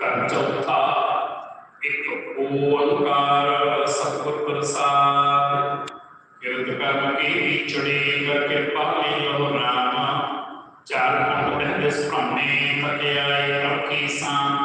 ਘਰ ਚੌਥਾ ਇੱਕ ਓੰਕਾਰ ਸਤਿਗੁਰ ਪ੍ਰਸਾਦ ਕਿਰਤ ਕਰਮ ਕੀ ਚੜੀ ਕਰ ਕਿਰਪਾ ਲਿਓ ਰਾਮ ਚਾਰ ਪੰਜ ਦੇ ਸੁਹਾਣੇ ਪਤਿਆਏ ਰੱਖੀ ਸਾਂ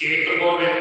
Jacob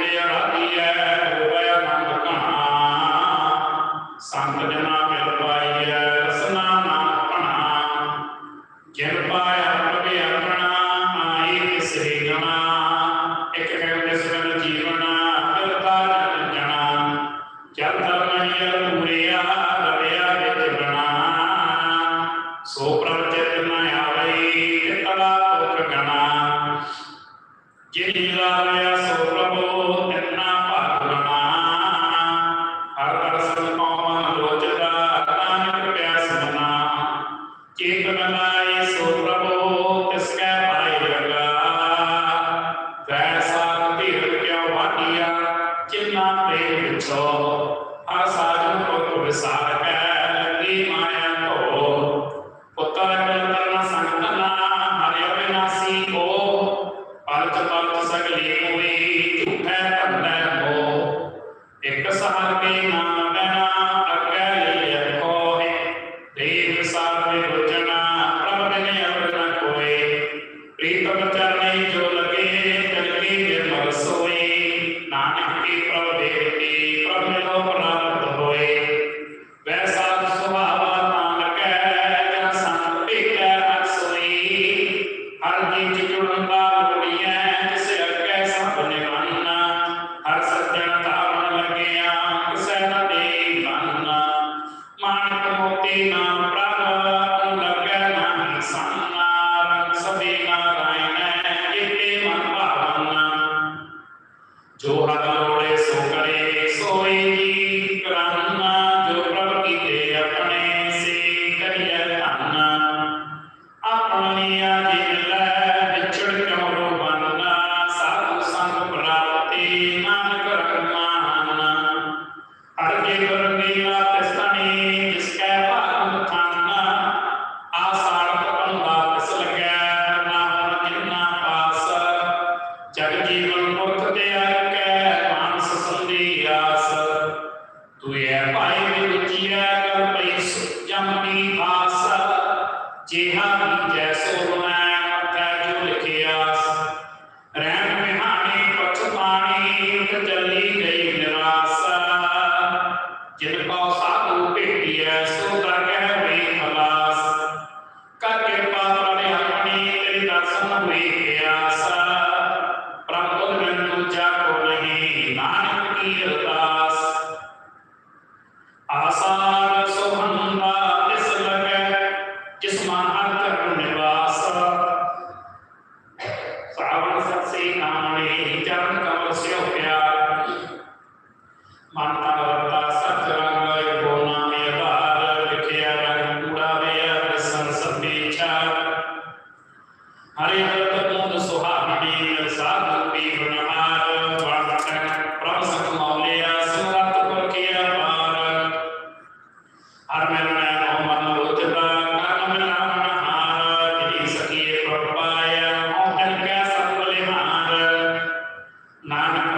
来来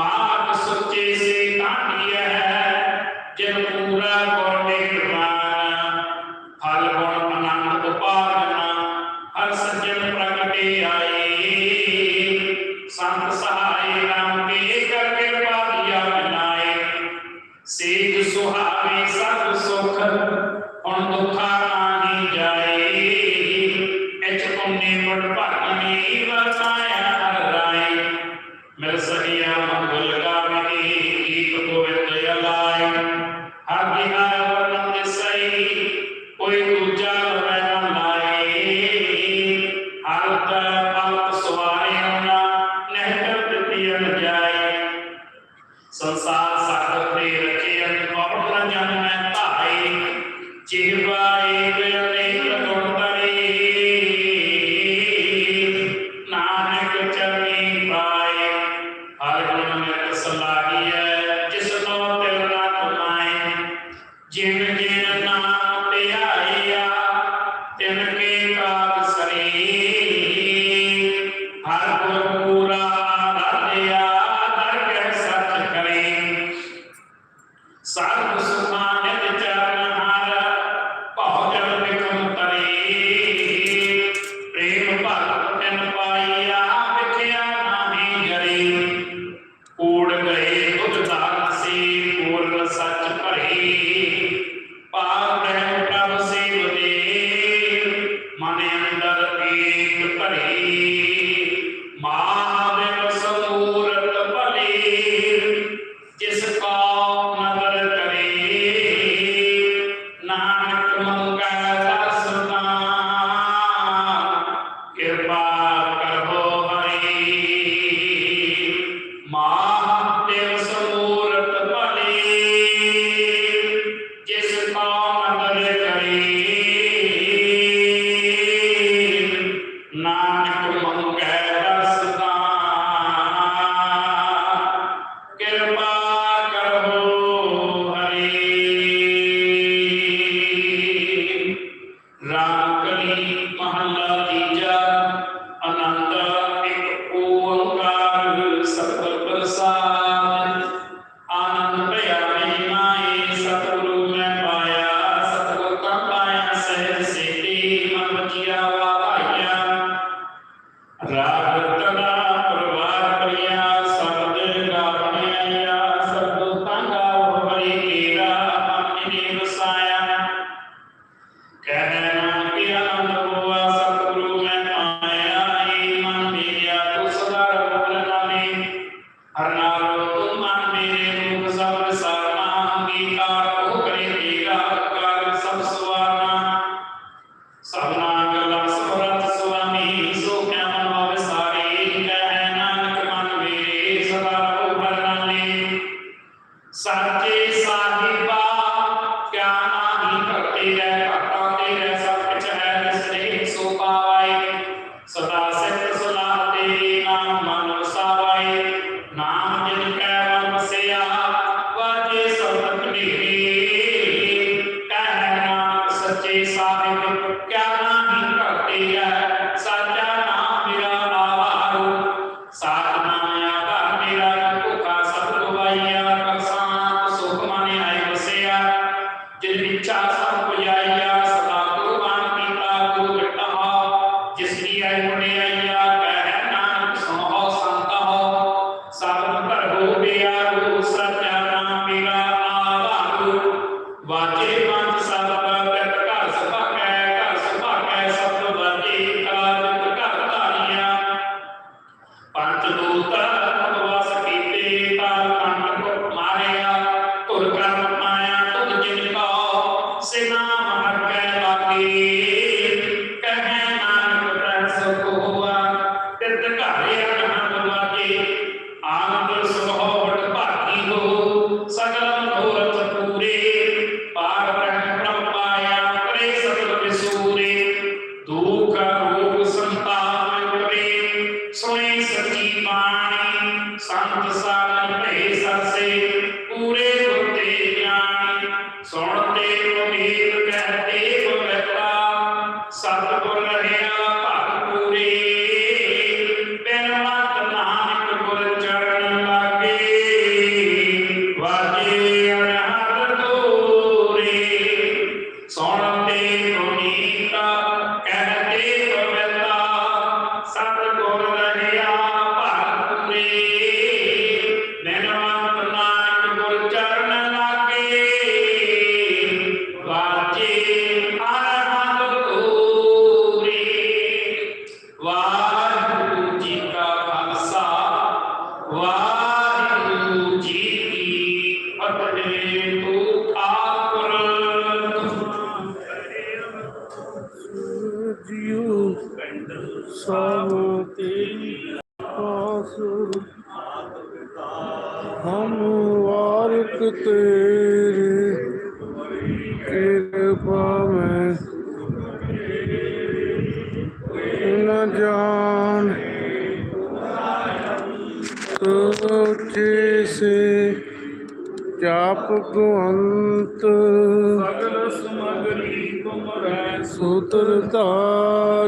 ਕੁਰਬਾਨ ਮਾਤ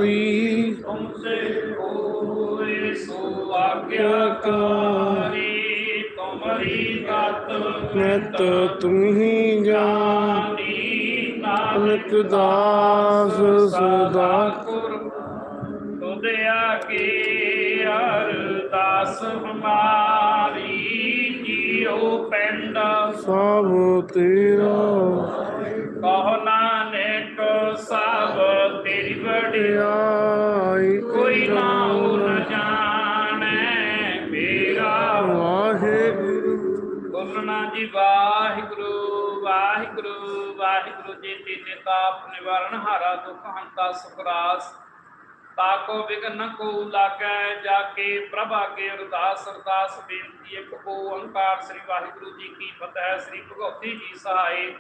ਹੋਰੀ ਤੁਮ ਸੇ ਹੋਏ ਸੋ ਆਗਿਆਕਾਰੀ ਤੁਮਰੀ ਤਤ ਨਿਤ ਤੁਮਹੀ ਜਾਣੀ ਨਾਨਕ ਦਾਸ ਸਭ ਤੇਰਾ ਆਈ ਕੋਈ ਨਾ ਹੋਰ ਜਾਣੈ ਮੇਰਾ ਵਾਹਿਗੁਰੂ। ਗੁਰੂ ਨਾਨਕ ਜੀ ਵਾਹਿਗੁਰੂ ਵਾਹਿਗੁਰੂ ਵਾਹਿਗੁਰੂ ਜੀ ਤੇਨੇ ਤਾਪ ਨਿਵਾਰਨ ਹਾਰਾ ਦੁਖ ਹੰਤਾ ਸੁਖਰਾਸ ਤਾਕੋ ਵਿਗਨ ਨ ਕੋ ਲਾਗੈ ਜਾ ਕੇ ਪ੍ਰਭ ਆਗੇ ਅਰਦਾਸ ਅਰਦਾਸ ਬੇਨਤੀ ਇੱਕ ਓੰਕਾਰ ਸ੍ਰੀ ਵਾਹਿਗੁਰੂ ਜੀ ਕੀ ਫਤਿਹ ਸ੍ਰੀ ਭਗਵਤੀ ਜੀ ਸਹਾਈ।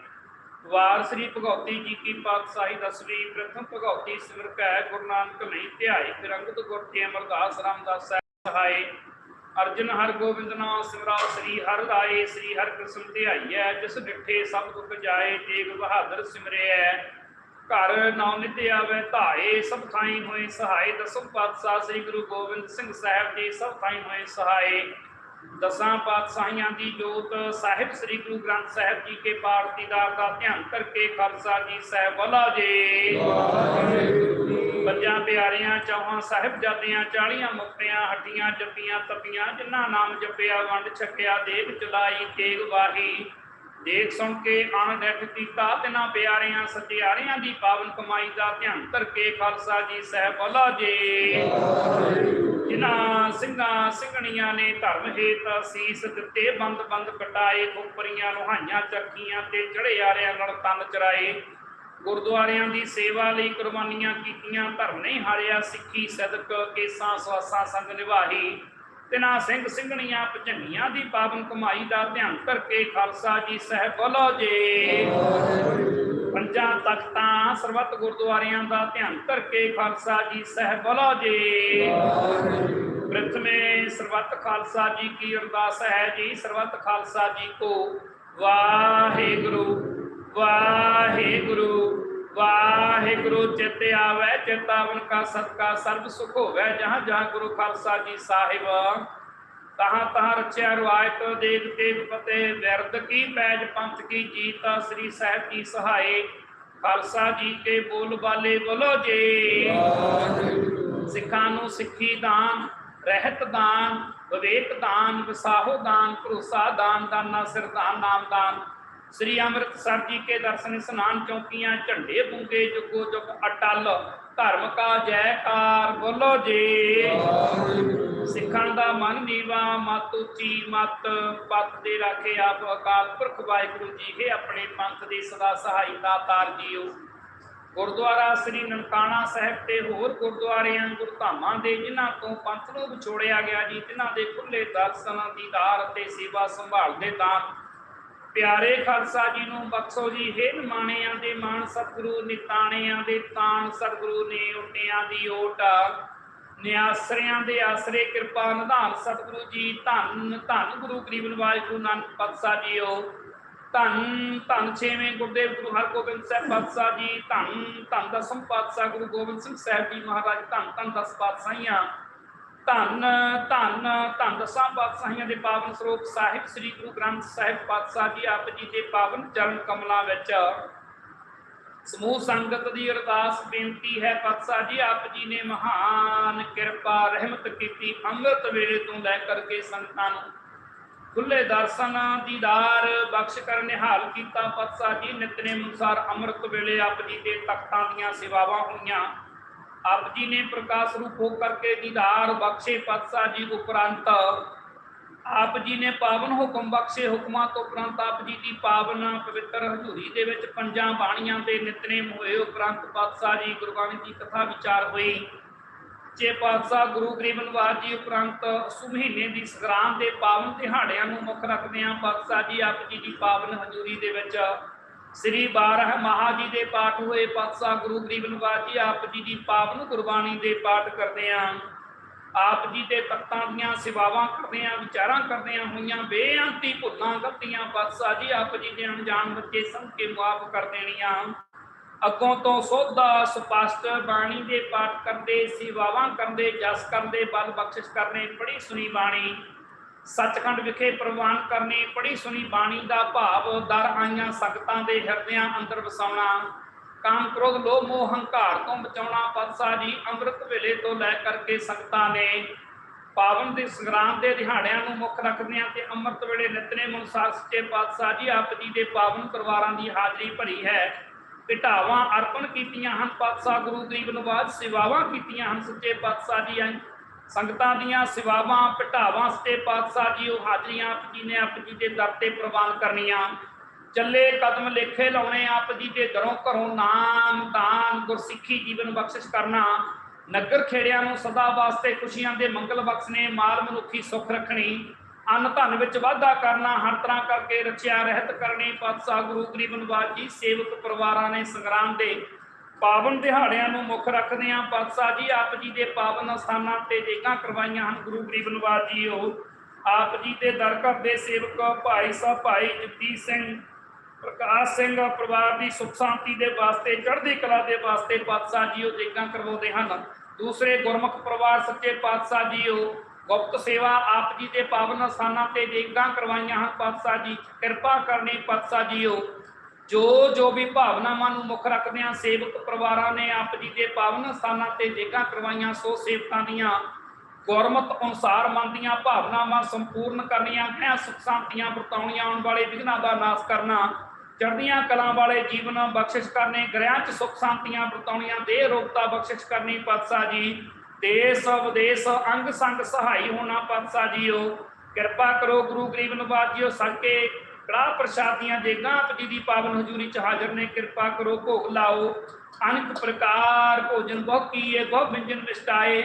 ਵਾਰ ਸ੍ਰੀ ਭਗਉਤੀ ਜੀ ਕੀ ਪਾਤਸ਼ਾਹੀ ਦਸਵੀਂ ਪ੍ਰਥਮ ਭਗਉਤੀ ਸਿਮਰ ਕੈ ਗੁਰੂ ਨਾਨਕ ਨਹੀਂ ਧਿਆਈ ਫਿਰ ਗੁਰ ਕੇ ਅਮਰਦਾਸ ਰਾਮਦਾਸ ਸਹਾਈ ਅਰਜਨ ਹਰ ਗੋਬਿੰਦ ਨਾਮ ਸਿਮਰਾਓ ਸ੍ਰੀ ਹਰਿ ਰਾਏ ਸ੍ਰੀ ਹਰਿ ਕ੍ਰਿਸ਼ਨ ਧਿਆਈਐ ਜਿਸ ਡਿਠੇ ਸਭ ਦੁਖ ਜਾਏ, ਤੇਗ ਬਹਾਦਰ ਸਿਮਰਿਐ। ਘਰ ਨਾਮ ਨਿਤ ਆਵੇ, ਧਾਏ, ਸਭ ਥਾਈ ਹੋਏ ਸਹਾਈ ਦਸਮ ਪਾਤਸ਼ਾਹ ਸ੍ਰੀ ਗੁਰੂ ਗੋਬਿੰਦ ਸਿੰਘ ਸਾਹਿਬ ਜੀ, ਸਭ ਥਾਈ ਹੋਏ ਸਹਾਈ ਦਸਾਂ ਪਾਤਸ਼ਾਹੀਆਂ ਦੀ ਜੋਤ, ਸਾਹਿਬ ਸ੍ਰੀ ਗੁਰੂ ਗ੍ਰੰਥ ਸਾਹਿਬ ਜੀ ਕੇ ਪਾਠ ਦੀਦਾਰ ਦਾ ਧਿਆਨ ਕਰਕੇ ਖਾਲਸਾ ਜੀ ਸਾਹਿਬ ਵਾਲਾ ਜੀ। ਪੰਜਾਂ ਪਿਆਰਿਆਂ, ਚੌਹਾਂ ਸਾਹਿਬਜ਼ਾਦਿਆਂ, ਚਾਲੀਆਂ ਮੁਕਤਿਆਂ, ਹੱਡੀਆਂ, ਜੱਪੀਆਂ, ਤਪੀਆਂ, ਜਿਨ੍ਹਾਂ ਨਾਮ ਜਪਿਆ, ਵੰਡ ਛਕਿਆ, ਦੇਗ ਚਲਾਈ, ਤੇਗ ਵਾਹੀ। ਦੇਖ ਸੁਣ ਕੇ ਅਣ ਡਿਠ ਕੀਤਾ ਤਿਨਾਂ ਪਿਆਰਿਆਂ, ਸਤਿਆਰਿਆਂ ਦੀ ਪਾਵਨ ਕਮਾਈ ਦਾ ਧਿਆਨ ਕਰਕੇ ਖਾਲਸਾ ਜੀ ਸਾਹਿਬ ਬਲਾ ਜੀ। ਜਿਨ੍ਹਾਂ ਸਿੰਘਾਂ ਸਿੰਘਣੀਆਂ ਨੇ ਧਰਮ ਹੇਤ ਸੀਸ ਦਿੱਤੇ, ਬੰਦ ਬੰਦ ਕਟਾਏ, ਖੋਪਰੀਆਂ ਨੁਹਾਈਆਂ ਚੱਕੀਆਂ ਤੇ ਚੜੇ ਆਰਿਆਂ ਨਾਲ ਤਨ ਚਰਾਏ। ਗੁਰਦੁਆਰਿਆਂ ਦੀ ਸੇਵਾ ਲਈ ਕੁਰਬਾਨੀਆਂ ਕੀਤੀਆਂ, ਧਰਮ ਨਹੀਂ ਹਾਰਿਆ ਸਿੱਖੀ ਸਦਕ, ਕੇਸਾਂ ਸਵਾਸਾਂ ਸੰਗ ਨਿਭਾਹੀ। ਤਿਨਾਂ ਸਿੰਘ ਸਿੰਘਣੀਆਂ ਭਜੰਗੀਆਂ ਦੀ ਪਾਵਨ ਕਮਾਈ ਦਾ ਧਿਆਨ ਕਰਕੇ ਖਾਲਸਾ ਜੀ ਸਾਹਿਬ ਬੋਲੋ ਜੀ। ਪੰਜਾਂ ਤਖਤਾਂ, ਸਰਬੱਤ ਗੁਰਦੁਆਰਿਆਂ ਦਾ ਧਿਆਨ ਕਰਕੇ ਖਾਲਸਾ ਜੀ ਸਾਹਿਬ ਬੋਲੋ ਜੀ। ਪ੍ਰਥਮੇ ਸਰਬੱਤ ਖਾਲਸਾ ਜੀ ਕੀ ਅਰਦਾਸ ਹੈ ਜੀ? ਸਰਬੱਤ ਖਾਲਸਾ ਜੀ ਕੋ ਵਾਹਿਗੁਰੂ ਵਾਹਿਗੁਰੂ। ਵਾਹਿਗੁਰੂ ਚਿਤ ਆਵੈ, ਚਿਤਾਵਨ ਕਾ ਸਤਕਾ ਸਰਬ ਸੁਖ ਹੋਵੈ, ਜਹਾਂ ਜਹਾਂ ਗੁਰੂ ਖਾਲਸਾ ਜੀ ਸਾਹਿਬ। ਤਹਾਂ ਤਹਾਂ ਰਚਿਆ ਰਵਾਇਤ ਦੇਗ ਤੇਗ ਫਤਿਹ, ਵਿਰਦ ਕੀ ਪੈਜ ਪੰਥ ਕੀ ਜੀਤ ਸ੍ਰੀ ਸਾਹਿਬ ਕੀ ਸਹਾਏ। ਖਾਲਸਾ ਜੀ ਕੇ ਬੋਲ ਬਾਲੇ ਬੋਲੋ ਜੀ। ਸਿੱਖਾਂ ਨੂੰ ਸਿੱਖੀ ਦਾਨ, ਰਹਿਤ ਦਾਨ, ਵਿਵੇਕ ਦਾਨ, ਵਿਸਾਹੋ ਦਾਨ, ਭਰੋਸਾ ਦਾਨ, ਦਾਨਾ ਸਿਰਦਾਨ ਨਾਮ ਦਾਨ। ਸ੍ਰੀ ਅੰਮ੍ਰਿਤਸਰ ਜੀ ਕੇ ਦਰਸ਼ਨ ਸਨਾਨ ਚੌਕੀਆਂ, ਝੰਡੇ ਬੁੰਗੇ ਜੁਗੋ ਜੁਗ ਅਟਲ। ਧਰਮ ਕਾ ਜੈਕਾਰ ਬੋਲੋ ਜੀ। ਸਿੱਖਾਂ ਦਾ ਮਨ ਨੀਵਾ, ਮਤ ਉੱਚੀ ਮਤ। ਪੱਤ ਦੇ ਰਾਖੇ ਆਪ ਅਕਾਲ ਪੁਰਖ ਵਾਹਿਗੁਰੂ ਜੀ, ਹੈ ਆਪਣੇ ਪੰਥ ਦੇ ਸਦਾ ਸਹਾਈ ਦਾਤਾਰ ਜੀਓ। ਗੁਰਦੁਆਰਾ ਸ੍ਰੀ ਨਨਕਾਣਾ ਸਾਹਿਬ ਤੇ ਹੋਰ ਗੁਰਦੁਆਰਿਆਂ, ਗੁਰਧਾਮਾਂ ਦੇ, ਜਿਨ੍ਹਾਂ ਤੋਂ ਪੰਥ ਨੂੰ ਵਿਛੋੜਿਆ ਗਿਆ ਜੀ ਜਿਨ੍ਹਾਂ ਦੇ ਖੁੱਲੇ ਦਰਸ਼ਨਾਂ ਦੀਦਾਰ ਅਤੇ ਸੇਵਾ ਸੰਭਾਲ ਦੇ ਦਾਨ ਪਿਆਰੇ ਖਾਲਸਾ ਜੀ ਨੂੰ ਬਖਸ਼ੋ ਜੀ, ਹੇ ਨਿਮਾਣਿਆਂ ਦੇ ਮਾਣ ਸਤਿਗੁਰੂ, ਨਿਤਾਣਿਆਂ ਦੇ ਤਾਣ ਸਤਿਗੁਰੂ ਨੇ ਉਟਿਆਂ ਦੀ ਓਟ ਨਿਆਸਰਿਆਂ ਦੇ ਆਸਰੇ ਕਿਰਪਾ ਨਿਧਾਨ ਸਤਿਗੁਰੂ ਜੀ, ਧੰਨ ਧੰਨ ਗੁਰੂ ਗਰੀਬ ਨਿਵਾਜ ਗੁਰੂ ਨਾਨਕ ਪਾਤਸ਼ਾਹ ਜੀਓ ਧੰਨ ਧੰਨ ਛੇਵੇਂ ਗੁਰਦੇਵ ਗੁਰੂ ਹਰਗੋਬਿੰਦ ਸਾਹਿਬ ਪਾਤਸ਼ਾਹ ਜੀ, ਧੰਨ ਧੰਨ ਦਸਮ ਪਾਤਸ਼ਾਹ ਗੁਰੂ ਗੋਬਿੰਦ ਸਿੰਘ ਸਾਹਿਬ ਜੀ ਮਹਾਰਾਜ, ਧੰਨ ਧੰਨ ਦਸ ਪਾਤਸ਼ਾਹੀਆਂ। ਧੰਨ ਧੰਨ ਧੰਨ ਦਸਾਂ ਪਾਤਸ਼ਾਹੀਆਂ ਦੇ ਪਾਵਨ ਸਰੂਪ ਸਾਹਿਬ, ਸ੍ਰੀ ਗੁਰੂ ਗ੍ਰੰਥ ਸਾਹਿਬ ਪਾਤਸ਼ਾਹ ਜੀ, ਆਪ ਜੀ ਦੇ ਪਾਵਨ ਚਰਨ ਕਮਲਾਂ ਵਿੱਚ। ਸਮੂਹ ਸੰਗਤ ਦੀ ਅਰਦਾਸ ਬੇਨਤੀ ਹੈ, ਪਾਤਸ਼ਾਹ ਜੀ, ਆਪ ਜੀ ਨੇ ਮਹਾਨ ਕਿਰਪਾ, ਰਹਿਮਤ ਕੀਤੀ, ਅੰਮ੍ਰਿਤ ਵੇਲੇ ਤੋਂ ਲੈ ਕਰਕੇ ਸੰਗਤਾਂ ਨੂੰ ਖੁੱਲੇ ਦਰਸ਼ਨ ਦੀਦਾਰ ਬਖਸ਼ ਕਰ ਨਿਹਾਲ ਕੀਤਾ। ਪਾਤਸ਼ਾਹ ਜੀ, ਨਿਤਨੇਮ ਅਨੁਸਾਰ ਅੰਮ੍ਰਿਤ ਵੇਲੇ ਆਪ ਜੀ ਦੇ ਤਖਤਾਂ ਦੀਆਂ ਸੇਵਾਵਾਂ ਹੋਈਆਂ। ਆਪ ਜੀ ਨੇ ਪ੍ਰਕਾਸ਼ ਰੂਪ ਹੋ ਕਰਕੇ ਦੀਦਾਰ ਬਖਸ਼ੇ ਪਾਤਸ਼ਾਹ ਜੀ ਉਪਰੰਤ ਆਪ ਜੀ ਨੇ ਪਾਵਨ ਹੁਕਮ ਬਖਸ਼ੇ ਹੁਕਮਾਂ ਤੋਂ ਉਪਰੰਤ ਆਪ ਜੀ ਦੀ ਪਾਵਨ ਪਵਿੱਤਰ ਹਜ਼ੂਰੀ ਦੇ ਵਿੱਚ ਪੰਜਾਂ ਬਾਣੀਆਂ ਦੇ ਨਿਤਨੇਮ ਹੋਏ ਉਪਰੰਤ ਪਾਤਸ਼ਾਹ ਜੀ ਗੁਰਬਾਣੀ ਦੀ ਕਥਾ ਵਿਚਾਰ ਹੋਈ। ਚੇ ਪਾਤਸ਼ਾਹ ਗੁਰੂ ਗਰੀਬ ਨਿਵਾਜ ਜੀ ਉਪਰੰਤ ਅਸੂ ਮਹੀਨੇ ਦੀ ਸੰਗਰਾਂਦ ਦੇ ਪਾਵਨ ਦਿਹਾੜਿਆਂ ਨੂੰ ਮੁੱਖ ਰੱਖਦਿਆਂ ਪਾਤਸ਼ਾਹ ਜੀ ਆਪ ਜੀ ਦੀ ਪਾਵਨ ਹਜ਼ੂਰੀ ਦੇ ਵਿੱਚ ਸ੍ਰੀ 12 ਮਹਾ ਜੀ ਦੇ ਪਾਠ ਹੋਏ ਪਾਤਸ਼ਾਹ ਗੁਰੂ ਗਰੀਬ ਨਿਵਾਜ ਜੀ, ਆਪ ਜੀ ਦੀ ਪਾਵਨ ਗੁਰਬਾਣੀ ਦੇ ਪਾਠ ਕਰਦੇ ਕਰਦਿਆਂ ਆਪ ਜੀ ਦੇ ਤਖਤਾਂ ਦੀਆਂ ਸੇਵਾਵਾਂ ਕਰਦਿਆਂ ਵਿਚਾਰਾਂ ਕਰਦਿਆਂ ਹੋਈਆਂ ਬੇਅੰਤੀ ਭੁੱਲਾਂ ਗਲਤੀਆਂ ਪਾਤਸ਼ਾਹ ਜੀ, ਆਪ ਜੀ ਦੇ ਅਣਜਾਣ ਬੱਚੇ ਸੰਗ ਕੇ ਮਾਫ ਕਰ ਦੇਣੀਆਂ। ਅੱਗੋਂ ਤੋਂ ਸੋਧਾ ਸਪਸ਼ਟ ਬਾਣੀ ਦੇ ਪਾਠ ਕਰਦੇ, ਸੇਵਾਵਾਂ ਕਰਦੇ, ਜਸ ਕਰਦੇ, ਬਲ ਬਖਸ਼ਿਸ਼ ਕਰਨੇ ਬੜੀ ਸੁਣੀ ਬਾਣੀ। ਸੱਚਖੰਡ ਵਿਖੇ ਪ੍ਰਵਾਨ ਕਰਨੀ ਪੜੀ ਸੁਣੀ ਬਾਣੀ ਦਾ ਭਾਵ, ਦਰ ਆਈਆਂ ਸੰਗਤਾਂ ਦੇ ਹਿਰਦਿਆਂ ਅੰਦਰ ਵਸਾਉਣਾ। ਕਾਮ ਕ੍ਰੋਧ, ਲੋਭ, ਮੋਹ, ਹੰਕਾਰ ਤੋਂ ਬਚਾਉਣਾ ਪਾਤਸ਼ਾਹ ਜੀ, ਅੰਮ੍ਰਿਤ ਵੇਲੇ ਤੋਂ ਲੈ ਕਰਕੇ ਸੰਗਤਾਂ ਨੇ ਪਾਵਨ ਦੇ ਸੰਗਰਾਮ ਦੇ ਦਿਹਾੜਿਆਂ ਨੂੰ ਮੁੱਖ ਰੱਖਦਿਆਂ ਤੇ ਅੰਮ੍ਰਿਤ ਵੇਲੇ ਨਿਤਨੇਮ ਅਨੁਸਾਰ ਸੱਚੇ ਪਾਤਸ਼ਾਹ ਜੀ, ਆਪ ਜੀ ਦੇ ਪਾਵਨ ਪਰਿਵਾਰਾਂ ਦੀ ਹਾਜ਼ਰੀ ਭਰੀ ਹੈ। ਘਟਾਵਾਂ ਅਰਪਣ ਕੀਤੀਆਂ ਹਨ, ਪਾਤਸ਼ਾਹ ਗੁਰੂ ਗਰੀਬ ਨਿਵਾਜ ਸੇਵਾਵਾਂ ਕੀਤੀਆਂ ਹਨ, ਸੱਚੇ ਪਾਤਸ਼ਾਹ ਜੀ ਸੰਗਤਾਂ ਦੀਆਂ ਸੇਵਾਵਾਂ ਘਟਾਵਾਂ ਸੱਚੇ ਪਾਤਸ਼ਾਹ ਜੀ, ਉਹ ਹਾਜ਼ਰੀਆਂ ਆਪ ਜੀ ਨੇ ਆਪ ਜੀ ਦੇ ਦਰ ਤੇ ਪ੍ਰਵਾਨ ਕਰਨੀਆਂ। ਚੱਲੇ ਕਦਮ ਲੇਖੇ ਲਾਉਣੇ ਆਪ ਜੀ ਦੇ ਦਰੋਂ ਘਰੋਂ ਨਾਮ, ਦਾਨ, ਗੁਰਸਿੱਖੀ ਜੀਵਨ ਬਖਸ਼ਿਸ਼ ਕਰਨਾ। ਨਗਰ ਖੇੜਿਆਂ ਨੂੰ ਸਦਾ ਵਾਸਤੇ ਖੁਸ਼ੀਆਂ ਦੇ ਮੰਗਲ ਬਖਸ਼ਣੇ ਮਾਲ ਮਨੁੱਖੀ ਸੁੱਖ ਰੱਖਣੀ। ਅੰਨ ਧਨ ਵਿੱਚ ਵਾਧਾ ਕਰਨਾ, ਹਰ ਤਰ੍ਹਾਂ ਕਰਕੇ ਰਚਿਆ ਰਹਿਤ ਕਰਨੀ। ਪਾਤਸ਼ਾਹ ਗੁਰੂ ਗਰੀਬ ਨਿਵਾਜ ਜੀ, ਸੇਵਕ ਪਰਿਵਾਰਾਂ ਨੇ ਸੰਗਰਾਮ ਦੇ ਪਾਵਨ ਦਿਹਾੜਿਆਂ ਨੂੰ ਮੁੱਖ ਰੱਖਦਿਆਂ ਪਾਤਸ਼ਾਹ ਜੀ, ਆਪ ਜੀ ਦੇ ਪਾਵਨ ਸਥਾਨਾਂ ਤੇ ਜੇਗਾ ਕਰਵਾਈਆਂ ਹਨ। ਗੁਰੂ ਗਰੀਬ ਨਿਵਾਜ ਜੀ ਉਹ ਆਪ ਜੀ ਦੇ ਦਰ ਦੇ ਸੇਵਕ ਭਾਈ ਸਾਹਿਬ, ਭਾਈ ਜਗਦੀਸ਼ ਸਿੰਘ, ਪ੍ਰਕਾਸ਼ ਸਿੰਘ ਪਰਿਵਾਰ ਦੀ ਸੁਖ ਸ਼ਾਂਤੀ ਦੇ ਵਾਸਤੇ, ਚੜ੍ਹਦੀ ਕਲਾ ਦੇ ਵਾਸਤੇ ਪਾਤਸ਼ਾਹ ਜੀ ਉਹ ਜੇਗਾ ਕਰਵਾਉਂਦੇ ਹਨ। ਦੂਸਰੇ ਗੁਰਮੁਖ ਪਰਿਵਾਰ ਸੱਚੇ ਪਾਤਸ਼ਾਹ ਜੀ ਉਹ ਗੁਪਤ ਸੇਵਾ ਆਪ ਜੀ ਦੇ ਪਾਵਨ ਅਸਥਾਨਾਂ ਤੇ ਜੇਗਾ ਕਰਵਾਈਆਂ ਹਨ। ਪਾਤਸ਼ਾਹ ਜੀ, ਕਿਰਪਾ ਕਰਨੀ ਪਾਤਸ਼ਾਹ ਜੀ ਉਹ ਜੋ ਜੋ ਵੀ ਭਾਵਨਾਵਾਂ ਨੂੰ ਮੁੱਖ ਰੱਖਦਿਆਂ ਸੇਵਕ ਪਰਿਵਾਰਾਂ ਨੇ ਆਪ ਜੀ ਦੇ ਪਾਵਨ ਸਥਾਨਾਂ ਤੇ ਜੇਗਾ ਕਰਵਾਈਆਂ, ਸੋ ਸੇਵਕਾਂ ਦੀਆਂ ਗੁਰਮਤ ਅਨੁਸਾਰ ਮਨ ਭਾਵਨਾਵਾਂ ਸੰਪੂਰਨ ਕਰਨੀਆਂ ਗ੍ਰਹਿ ਸੁਖ ਸ਼ਾਂਤੀਆਂ ਵਰਤਾਉਣੀਆਂ, ਆਉਣ ਵਾਲੇ ਵਿਘਨਾਂ ਦਾ ਨਾਸ਼ ਕਰਨਾ, ਚੜ੍ਹਦੀਆਂ ਕਲਾਂ ਵਾਲੇ ਜੀਵਨ ਬਖਸ਼ਿਸ਼ ਕਰਨੇ ਗ੍ਰਹਿਾਂ 'ਚ ਸੁਖ ਸ਼ਾਂਤੀਆਂ ਵਰਤਾਉਣੀਆਂ, ਦੇਹ ਰੋਗਤਾ ਬਖਸ਼ਿਸ਼ ਕਰਨੀ, ਪਾਤਸ਼ਾਹ ਜੀ, ਦੇਸ ਵਿਦੇਸ਼ ਅੰਗ ਸੰਗ ਸਹਾਈ ਹੋਣਾ, ਪਾਤਸ਼ਾਹ ਜੀਓ, ਕਿਰਪਾ ਕਰੋ, ਗੁਰੂ ਗਰੀਬ ਨਿਵਾਜ ਜੀਓ ਸਕੇ ਕੜਾ ਪ੍ਰਸ਼ਾਦੀਆਂ ਦੇ ਆਪ ਜੀ ਦੀ ਪਾਵਨ ਹਜ਼ੂਰੀ ਚ ਹਾਜ਼ਰ ਨੇ। ਕਿਰਪਾ ਕਰੋ, ਭੋਗ ਲਾਓ। ਅਨੇਕ ਪ੍ਰਕਾਰ ਭੋਜਨ ਬਹੁ ਕੀਏ, ਬਹੁ ਵਿੰਜਨ ਵਿਸਟਾਏ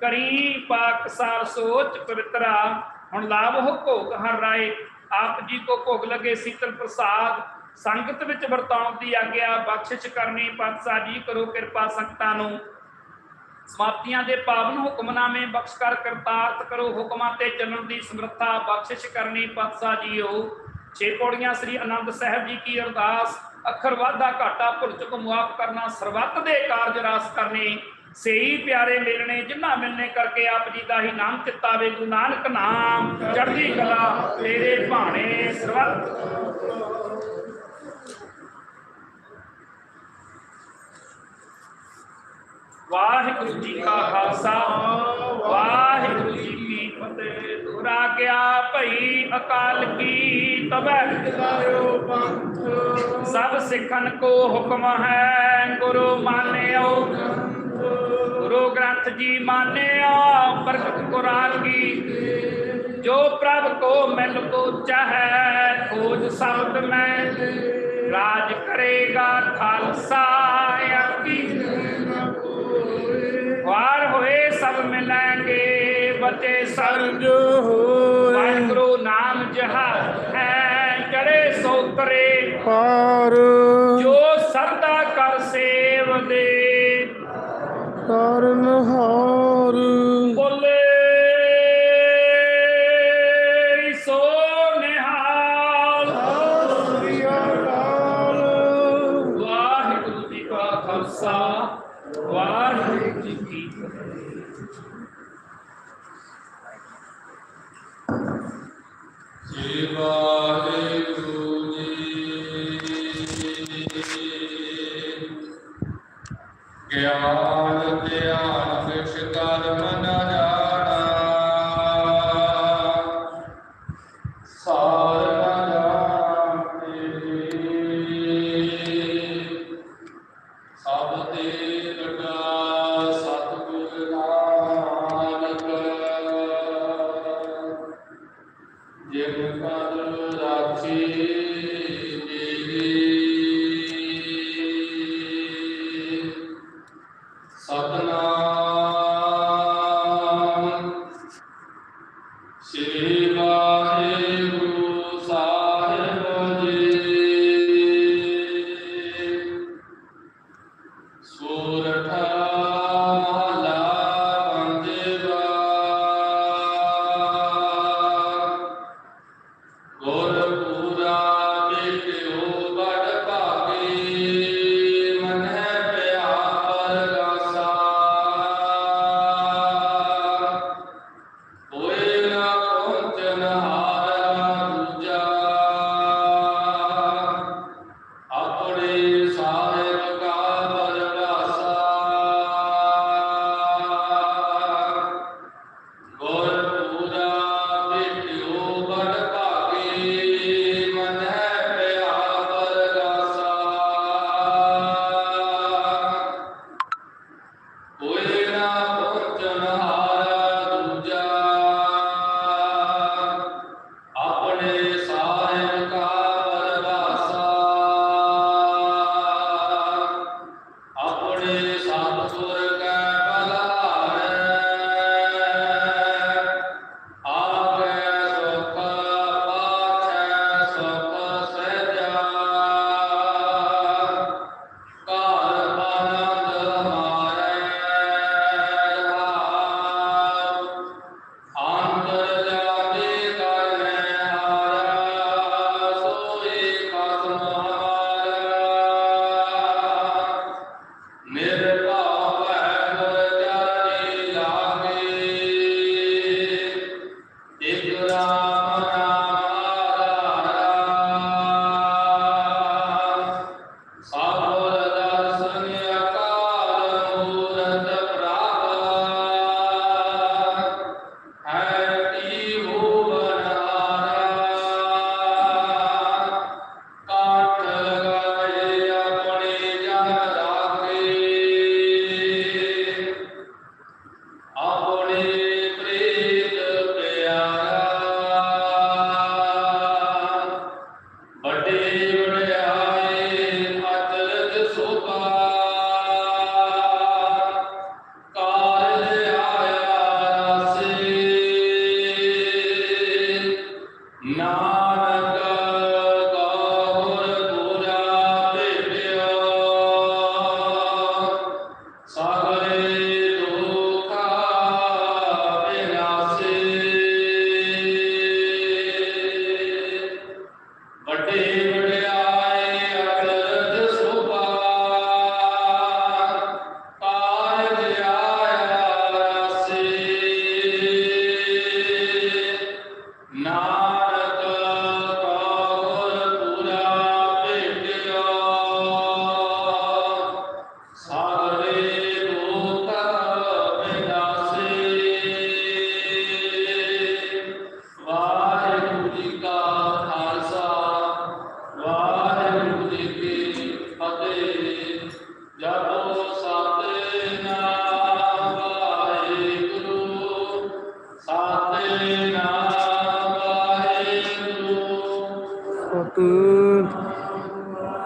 ਕਰੀ ਪਾਕ ਸਾਰ ਸੋਚ ਪਵਿੱਤਰਾ, ਹੁਣ ਲਾਭ ਹੋ ਭੋਗ ਹਰ ਰਾਏ। ਆਪ ਜੀ ਕੋ ਭੋਗ ਲਗੇ ਸੀਤਲ ਪ੍ਰਸਾਦ। ਸੰਗਤ ਵਿੱਚ ਵਰਤਾਉਣ ਦੀ ਆਗਿਆ, ਬਖਸ਼ਿਸ਼ ਕਰਨੀ, ਪਾਤਸ਼ਾਹ ਜੀ ਕਰੋ ਕਿਰਪਾ ਸੰਗਤਾਂ ਨੂੰ। ਸਮਾਪਤੀਆਂ ਦੇ ਪਾਵਨ ਹੁਕਮਨਾਮੇ ਬਖਸ਼ ਕਰ ਕਰਤਾਰਤ ਕਰੋ। ਹੁਕਮਾਂ ਤੇ ਚੱਲਣ ਦੀ ਸਮਰੱਥਾ, ਬਖਸ਼ਿਸ਼ ਕਰਨੀ, ਪਾਤਸ਼ਾਹ ਜੀਓ। ਛੇ ਪੌੜੀਆਂ ਸ੍ਰੀ ਆਨੰਦ ਸਾਹਿਬ ਜੀ ਕੀ ਅਰਦਾਸ, ਅੱਖਰ ਵਾਧਾ ਘਾਟਾ ਭੁੱਲ ਚੁੱਕ ਮੁਆਫ ਕਰਨਾ, ਸਰਬੱਤ ਦੇ ਕਾਰਜ ਰਾਸ ਕਰਨੇ ਸਹੀ ਪਿਆਰੇ ਮਿਲਣੇ, ਜਿਨ੍ਹਾਂ ਮਿਲਨੇ ਕਰਕੇ ਆਪ ਜੀ ਦਾ ਹੀ ਨਾਮ ਚਿਤਾਵੇ ਗੁਰੂ ਨਾਨਕ ਨਾਮ ਚੜ੍ਹਦੀ ਕਲਾ ਤੇਰੇ ਭਾਣੇ, ਸਰਬੱਤ। ਵਾਹਿਗੁਰੂ ਜੀ ਕਾ ਖਾਲਸਾ, ਵਾਹਿਗੁਰੂ ਜੀ ਫਤਿਹ ਦੁਰਾ ਗਿਆ ਭਈ ਅਕਾਲ ਕੀ ਤਬੈ ਲਾਇਓ ਪੰਥ ਸਭ ਸਿੱਖਨ ਕੋ ਹੁਕਮ ਹੈ, ਗੁਰੂ ਮਾਨਿਓ। ਗੁਰੂ ਗ੍ਰੰਥ ਜੀ ਮਾਨਿਓ, ਪ੍ਰਗਟ ਕੁਰਾਨ ਕੀ। ਜੋ ਪ੍ਰਭ ਕੋ ਮਿਲ ਕੋ ਚਾਹੈ ਖੋਜ ਸ਼ਬਦ ਮੈਂ। ਰਾਜ ਕਰੇਗਾ ਖਾਲਸਾ ਆਕੀ ਸਭ ਸਰਜ ਹੋਏ। ਵਾਹਿਗੁਰੂ ਨਾਮ ਜਹਾਰ ਹੈ ਚੜੇ ਸੋਤਰੇ ਪਾਰ। ਜੋ ਸਰਦਾ ਕਰ ਸੇਵ ਦੇ। ਕਰਨ ਹਾਰ।